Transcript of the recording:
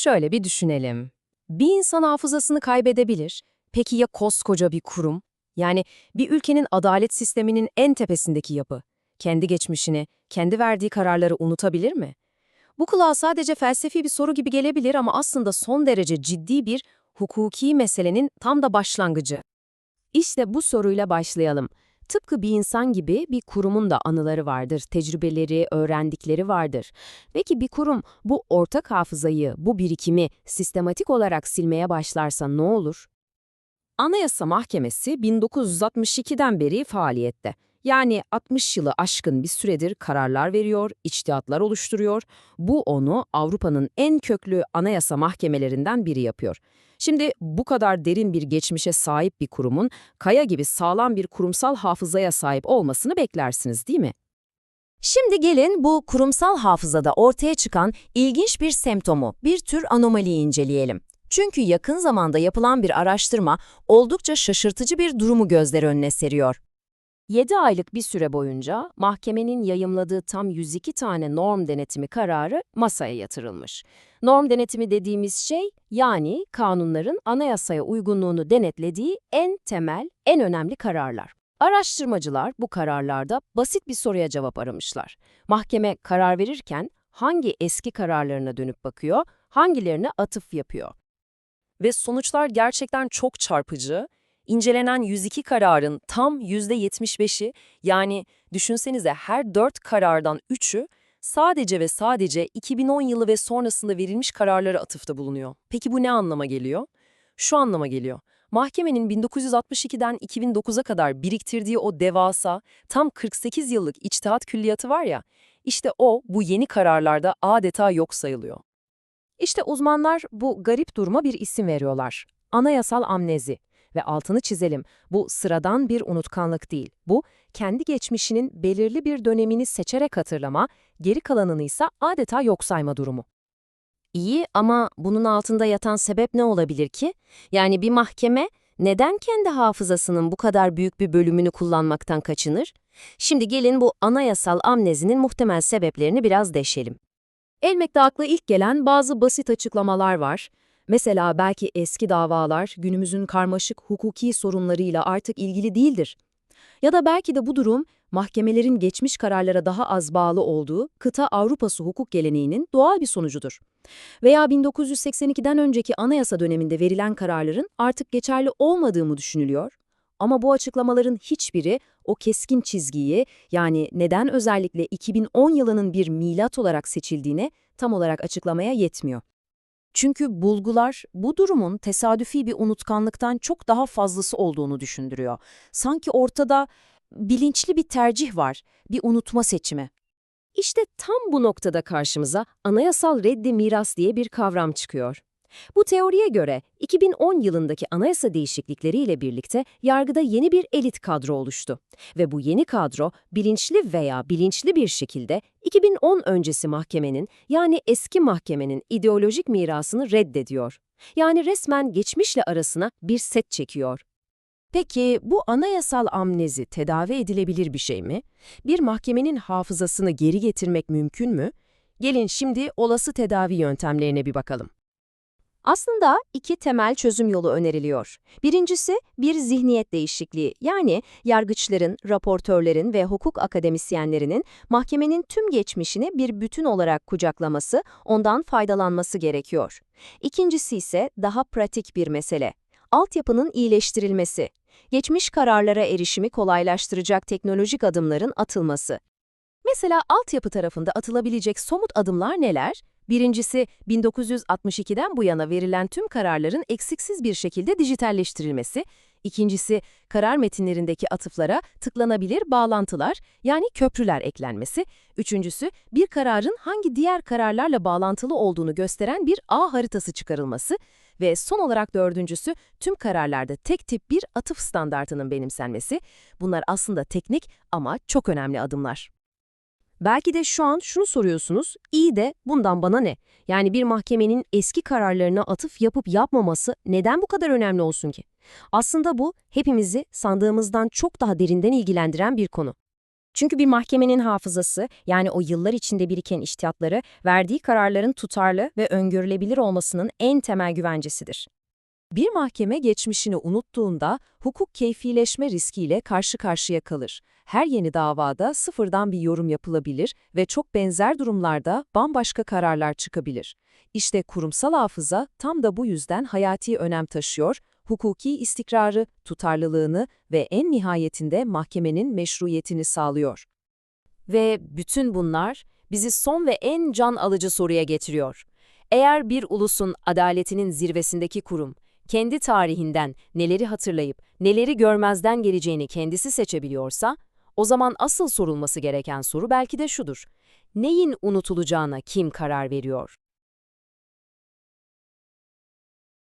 Şöyle bir düşünelim. Bir insan hafızasını kaybedebilir. Peki ya koskoca bir kurum? Yani bir ülkenin adalet sisteminin en tepesindeki yapı. Kendi geçmişini, kendi verdiği kararları unutabilir mi? Bu kulağa sadece felsefi bir soru gibi gelebilir ama aslında son derece ciddi bir hukuki meselenin tam da başlangıcı. İşte bu soruyla başlayalım. Tıpkı bir insan gibi bir kurumun da anıları vardır, tecrübeleri, öğrendikleri vardır. Peki bir kurum bu ortak hafızayı, bu birikimi sistematik olarak silmeye başlarsa ne olur? Anayasa Mahkemesi 1962'den beri faaliyette. Yani 60 yılı aşkın bir süredir kararlar veriyor, içtihatlar oluşturuyor. Bu onu Avrupa'nın en köklü anayasa mahkemelerinden biri yapıyor. Şimdi bu kadar derin bir geçmişe sahip bir kurumun kaya gibi sağlam bir kurumsal hafızaya sahip olmasını beklersiniz değil mi? Şimdi gelin bu kurumsal hafızada ortaya çıkan ilginç bir semptomu, bir tür anomaliyi inceleyelim. Çünkü yakın zamanda yapılan bir araştırma oldukça şaşırtıcı bir durumu gözler önüne seriyor. 7 aylık bir süre boyunca mahkemenin yayımladığı tam 102 tane norm denetimi kararı masaya yatırılmış. Norm denetimi dediğimiz şey yani kanunların anayasaya uygunluğunu denetlediği en temel, en önemli kararlar. Araştırmacılar bu kararlarda basit bir soruya cevap aramışlar. Mahkeme karar verirken hangi eski kararlarına dönüp bakıyor, hangilerine atıf yapıyor? Ve sonuçlar gerçekten çok çarpıcı. İncelenen 102 kararın tam %75'i yani düşünsenize her 4 karardan 3'ü sadece ve sadece 2010 yılı ve sonrasında verilmiş kararlara atıfta bulunuyor. Peki bu ne anlama geliyor? Şu anlama geliyor. Mahkemenin 1962'den 2009'a kadar biriktirdiği o devasa, tam 48 yıllık içtihat külliyatı var ya, işte o bu yeni kararlarda adeta yok sayılıyor. İşte uzmanlar bu garip duruma bir isim veriyorlar. Anayasal amnezi. Ve altını çizelim, bu sıradan bir unutkanlık değil. Bu, kendi geçmişinin belirli bir dönemini seçerek hatırlama, geri kalanını ise adeta yok sayma durumu. İyi ama bunun altında yatan sebep ne olabilir ki? Yani bir mahkeme neden kendi hafızasının bu kadar büyük bir bölümünü kullanmaktan kaçınır? Şimdi gelin bu anayasal amnezinin muhtemel sebeplerini biraz deşelim. Elbette akla ilk gelen bazı basit açıklamalar var. Mesela belki eski davalar günümüzün karmaşık hukuki sorunlarıyla artık ilgili değildir. Ya da belki de bu durum mahkemelerin geçmiş kararlara daha az bağlı olduğu kıta Avrupası hukuk geleneğinin doğal bir sonucudur. Veya 1982'den önceki anayasa döneminde verilen kararların artık geçerli olmadığı mı düşünülüyor? Ama bu açıklamaların hiçbiri o keskin çizgiyi yani neden özellikle 2010 yılının bir milat olarak seçildiğine tam olarak açıklamaya yetmiyor. Çünkü bulgular bu durumun tesadüfi bir unutkanlıktan çok daha fazlası olduğunu düşündürüyor. Sanki ortada bilinçli bir tercih var, bir unutma seçimi. İşte tam bu noktada karşımıza anayasal reddi miras diye bir kavram çıkıyor. Bu teoriye göre 2010 yılındaki anayasa değişiklikleriyle birlikte yargıda yeni bir elit kadro oluştu. Ve bu yeni kadro bilinçli veya bilinçli bir şekilde 2010 öncesi mahkemenin yani eski mahkemenin ideolojik mirasını reddediyor. Yani resmen geçmişle arasına bir set çekiyor. Peki bu anayasal amnezi tedavi edilebilir bir şey mi? Bir mahkemenin hafızasını geri getirmek mümkün mü? Gelin şimdi olası tedavi yöntemlerine bir bakalım. Aslında iki temel çözüm yolu öneriliyor. Birincisi bir zihniyet değişikliği yani yargıçların, raportörlerin ve hukuk akademisyenlerinin mahkemenin tüm geçmişini bir bütün olarak kucaklaması, ondan faydalanması gerekiyor. İkincisi ise daha pratik bir mesele. Altyapının iyileştirilmesi, geçmiş kararlara erişimi kolaylaştıracak teknolojik adımların atılması. Mesela altyapı tarafında atılabilecek somut adımlar neler? Birincisi, 1962'den bu yana verilen tüm kararların eksiksiz bir şekilde dijitalleştirilmesi. İkincisi, karar metinlerindeki atıflara tıklanabilir bağlantılar yani köprüler eklenmesi. Üçüncüsü, bir kararın hangi diğer kararlarla bağlantılı olduğunu gösteren bir ağ haritası çıkarılması. Ve son olarak dördüncüsü, tüm kararlarda tek tip bir atıf standartının benimsenmesi. Bunlar aslında teknik ama çok önemli adımlar. Belki de şu an şunu soruyorsunuz, iyi de bundan bana ne? Yani bir mahkemenin eski kararlarına atıf yapıp yapmaması neden bu kadar önemli olsun ki? Aslında bu hepimizi sandığımızdan çok daha derinden ilgilendiren bir konu. Çünkü bir mahkemenin hafızası, yani o yıllar içinde biriken iştihatları, verdiği kararların tutarlı ve öngörülebilir olmasının en temel güvencesidir. Bir mahkeme geçmişini unuttuğunda hukuk keyfileşme riskiyle karşı karşıya kalır. Her yeni davada sıfırdan bir yorum yapılabilir ve çok benzer durumlarda bambaşka kararlar çıkabilir. İşte kurumsal hafıza tam da bu yüzden hayati önem taşıyor, hukuki istikrarı, tutarlılığını ve en nihayetinde mahkemenin meşruiyetini sağlıyor. Ve bütün bunlar bizi son ve en can alıcı soruya getiriyor. Eğer bir ulusun adaletinin zirvesindeki kurum, kendi tarihinden neleri hatırlayıp neleri görmezden geleceğini kendisi seçebiliyorsa, o zaman asıl sorulması gereken soru belki de şudur. Neyin unutulacağına kim karar veriyor?